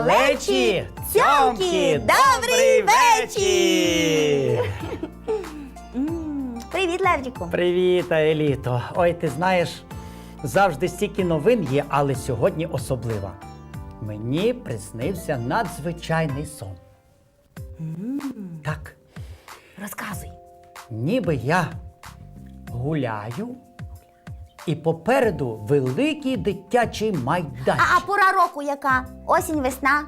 Малечі, цьомкі, добрий вечір! Привіт, Левчику. Привіт, Еліто. Ой, ти знаєш, завжди стільки новин є, але сьогодні особлива. Мені приснився надзвичайний сон. Так, Розказуй. ніби я гуляю, і попереду великий дитячий майданчик. А, а пора року яка? Осінь, весна.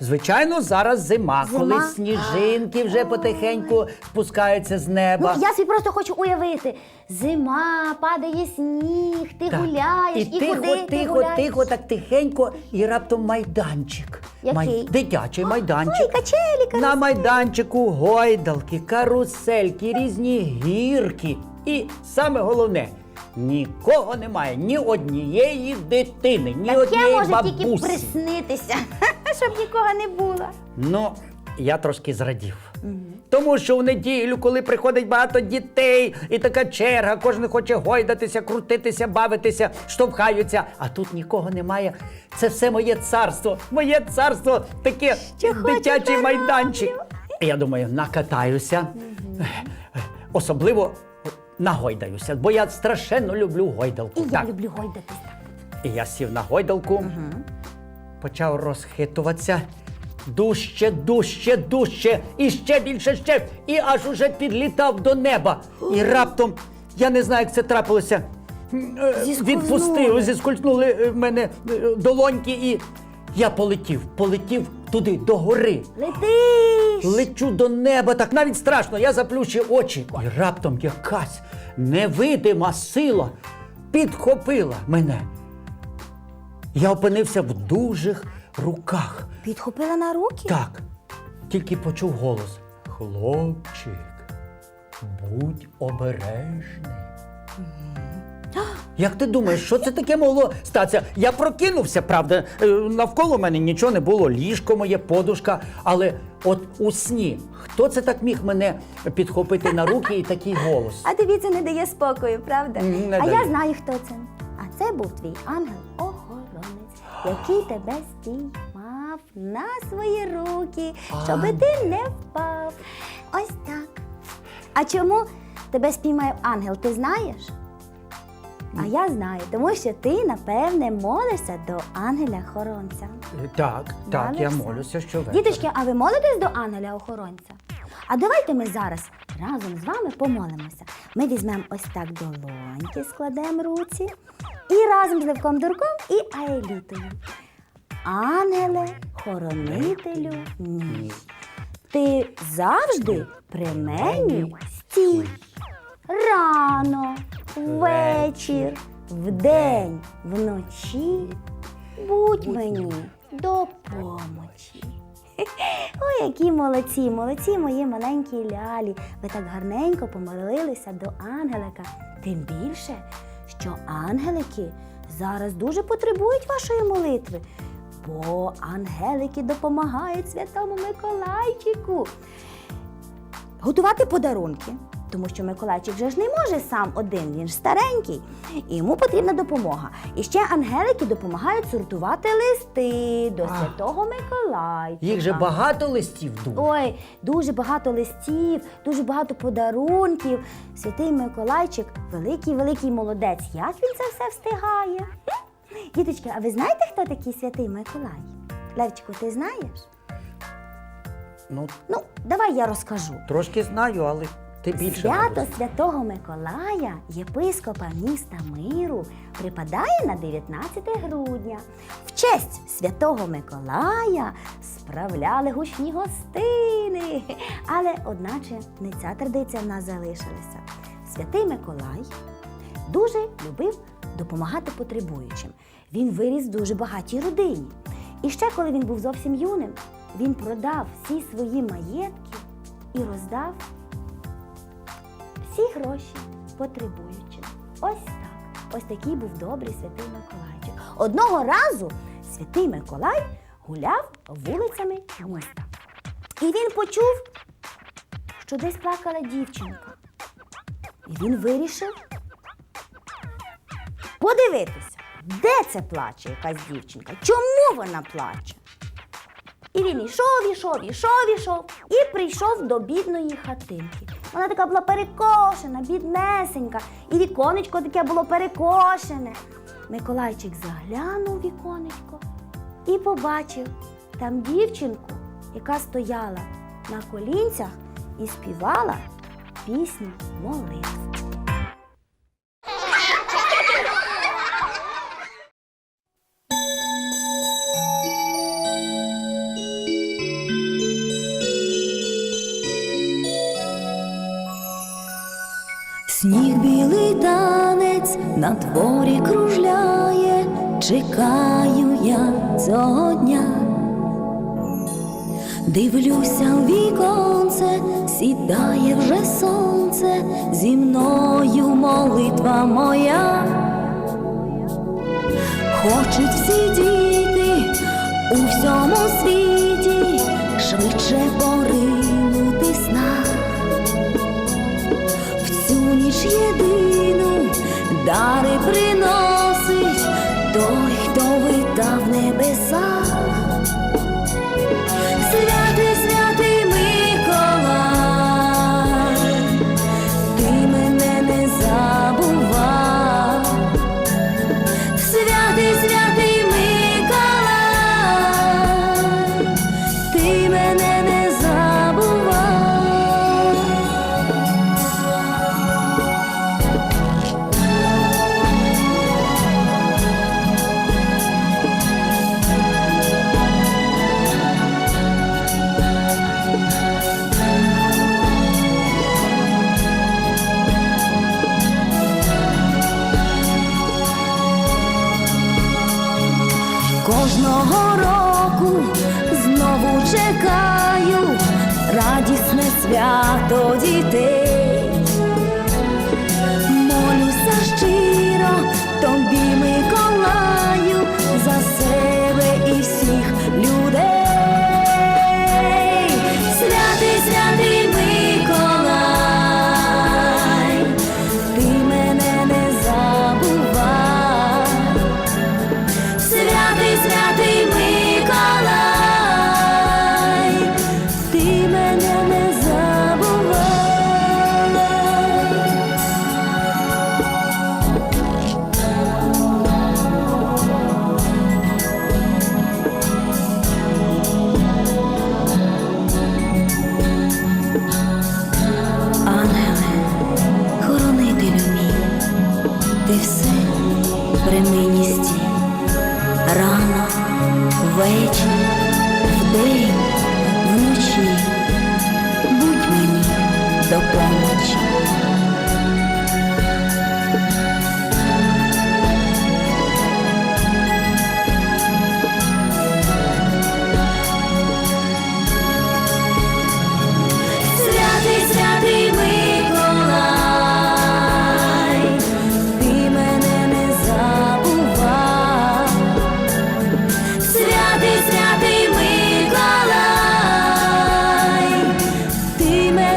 Звичайно, зараз зима, Зима? коли сніжинки вже потихеньку спускаються з неба. Ну, я собі просто хочу уявити. Зима, падає сніг, ти Так. гуляєш, і, і тихо, куди ти тихо, гуляєш? тихо, так тихенько, і раптом майданчик. Який? Дитячий майданчик. Ой, качелі, каруселі. На майданчику гойдалки, карусельки, різні гірки. І саме головне, нікого немає, ні однієї дитини, ні Таке однієї може бабусі. тільки приснитися, щоб нікого не було. Ну, я трошки зрадів. Тому що в неділю, коли приходить багато дітей, і така черга, кожен хоче гойдатися, крутитися, бавитися, штовхаються, а тут нікого немає. Це все моє царство, моє царство, таке Що дитячий майданчик. Я думаю, накатаюся, особливо нагойдаюся, бо я страшенно люблю гойдалку. І я Так. люблю гойдатися. І я сів на гойдалку, почав розхитуватися. Дужче, дужче, дужче, і ще більше, ще, і аж уже підлітав до неба. І раптом, я не знаю, як це трапилося. м, е. Відпустив, зіскользнули е, в мене е, долоньки, і я полетів, полетів туди, до гори. Летиш! Лечу до неба, так навіть страшно. Я заплющив очі. І раптом якась невидима сила підхопила мене. Я опинився в дужих руках. Підхопила на руки? Так, тільки почув голос. Хлопчик, будь обережний. Як ти думаєш, що це таке могло статися? Я прокинувся, правда. е, Навколо мене нічого не було, ліжко моє, подушка. Але от у сні, хто це так міг мене підхопити на руки і такий голос? А тобі це не дає спокою, правда? Не а дає. я знаю, хто це. А це був твій ангел-охоронець, який тебе стіймав на свої руки, щоб ти не впав. Ось так. А чому тебе спіймає ангел, ти знаєш? А я знаю, тому що ти, напевне, молишся до ангеля-охоронця. Так, так, я Молишся? молюся, що ви. Діточки, а ви молитесь до ангеля-охоронця? А давайте ми зараз разом з вами помолимося. Ми візьмемо ось так долоньки, складемо руці і разом з Левком Дурком і Аелітою. Ангеле, хоронителю, мій. Ти завжди при мені стій. Рано, вечір, вдень, вночі. Будь мені до помочі. Ой, які молодці, молодці мої маленькі лялі. Ви так гарненько помолилися до ангелика. Тим більше, що ангелики зараз дуже потребують вашої молитви, бо ангелики допомагають святому Миколайчику готувати подарунки. Тому що Миколайчик вже ж не може сам один, він ж старенький, і йому потрібна допомога. І ще ангелики допомагають сортувати листи до святого Миколайчика. Їх же багато листів дуже. Ой, дуже багато листів, дуже багато подарунків. Святий Миколайчик великий, великий молодець. Як він це все встигає? Діточки, а ви знаєте, хто такий святий Миколай? Левчику, ти знаєш? Ну, Ну, давай я розкажу. трошки знаю, але ти більше. Свято святого Миколая, єпископа міста Миру, припадає на 19 грудня. В честь святого Миколая справляли гучні гостини. Але, одначе, не ця традиція в нас залишилася. Святий Миколай дуже любив допомагати потребуючим. Він виріс в дуже багатій родині. І ще коли він був зовсім юним, він продав всі свої маєтки і роздав всі гроші потребуючим. Ось так. Ось такий був добрий святий Миколайчик. Одного разу святий Миколай гуляв вулицями міста. І він почув, що десь плакала дівчинка. І він вирішив подивитися, де це плаче якась дівчинка, чому вона плаче. І він ішов, ішов, ішов, ішов і прийшов до бідної хатинки. Вона така була перекошена, біднесенька, і віконечко таке було перекошене. Миколайчик заглянув віконечко і побачив там дівчинку, яка стояла на колінцях і співала пісню молитву. Чекаю я цього дня. Дивлюся в віконце, сідає вже сонце, зі мною молитва моя. Хочуть всі діти у всьому світі швидше поринути сна. В цю ніч єдину дари приносить Кожного року знову чекаю радісне свято дітей.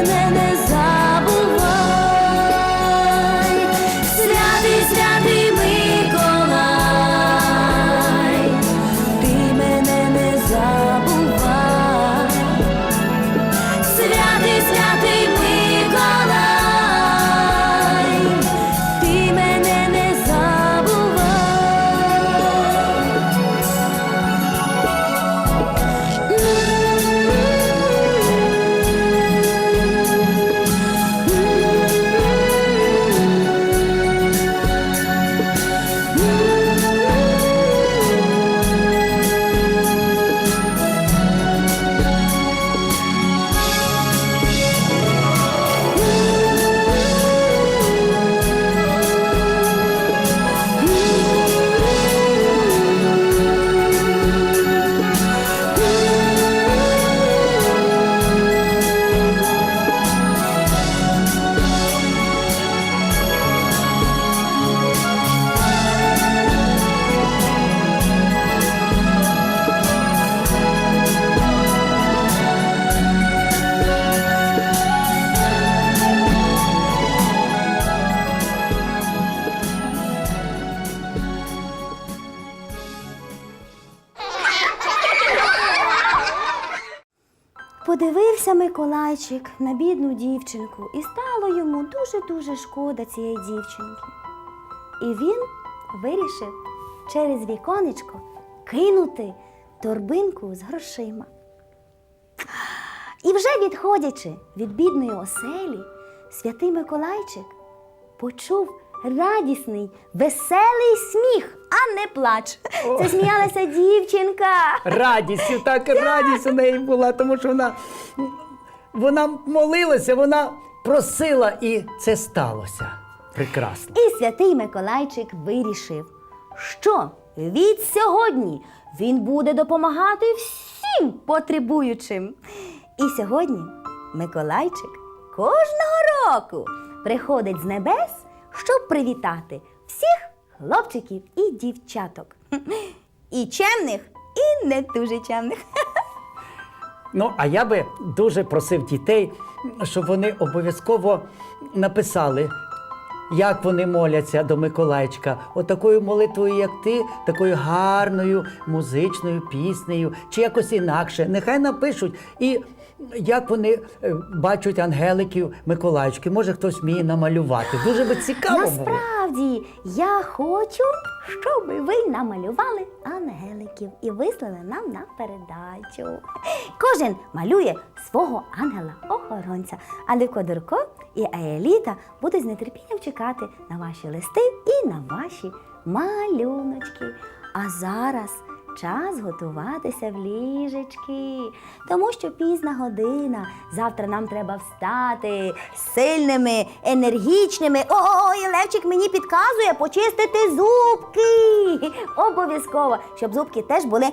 Миколай, ти Подивився Миколайчик на бідну дівчинку, і стало йому дуже-дуже шкода цієї дівчинки. І він вирішив через віконечко кинути торбинку з грошима. І вже відходячи від бідної оселі, святий Миколайчик почув радісний, веселий сміх, а не плач. Це сміялася дівчинка. Радість, так радість у неї була, тому що вона, вона молилася, вона просила, і це сталося. Прекрасно. І святий Миколайчик вирішив, що від сьогодні він буде допомагати всім потребуючим. І сьогодні Миколайчик кожного року приходить з небес, щоб привітати всіх хлопчиків і дівчаток. І чемних, і не дуже чемних. Ну, а я би дуже просив дітей, щоб вони обов'язково написали, як вони моляться до Миколайчика. Отакою молитвою, як ти, такою гарною музичною піснею, чи якось інакше. Нехай напишуть. І як вони е, бачать ангеликів Миколайчики. Може, хтось вміє намалювати. Дуже би цікаво. Насправді, я хочу, щоб ви намалювали ангеликів і вислали нам на передачу. Кожен малює свого ангела-охоронця, а Левко і Аеліта будуть з нетерпінням чекати на ваші листи і на ваші малюночки. А зараз час готуватися в ліжечки, тому що пізна година. Завтра нам треба встати сильними, енергічними. Ой, Левчик мені підказує почистити зубки. Обов'язково, щоб зубки теж були.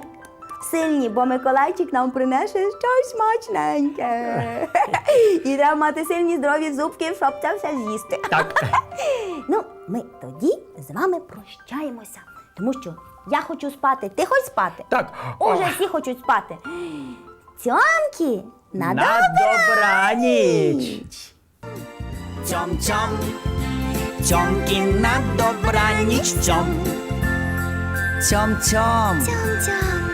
Сильні, бо Миколайчик нам принесе щось смачненьке. І треба мати сильні здорові зубки, щоб це все з'їсти. Так. Ну, ми тоді з вами прощаємося, тому що я хочу спати. Ти хочеш спати? Так. Уже всі хочуть спати. Цьомки на, На добраніч! Цьом цьом, цьомки на добраніч цьом. Цьом цьом, Цьом-цьом,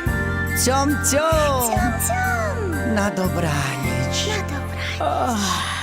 цьом цьом, цьом-цьом, на добраніч. на добраніч.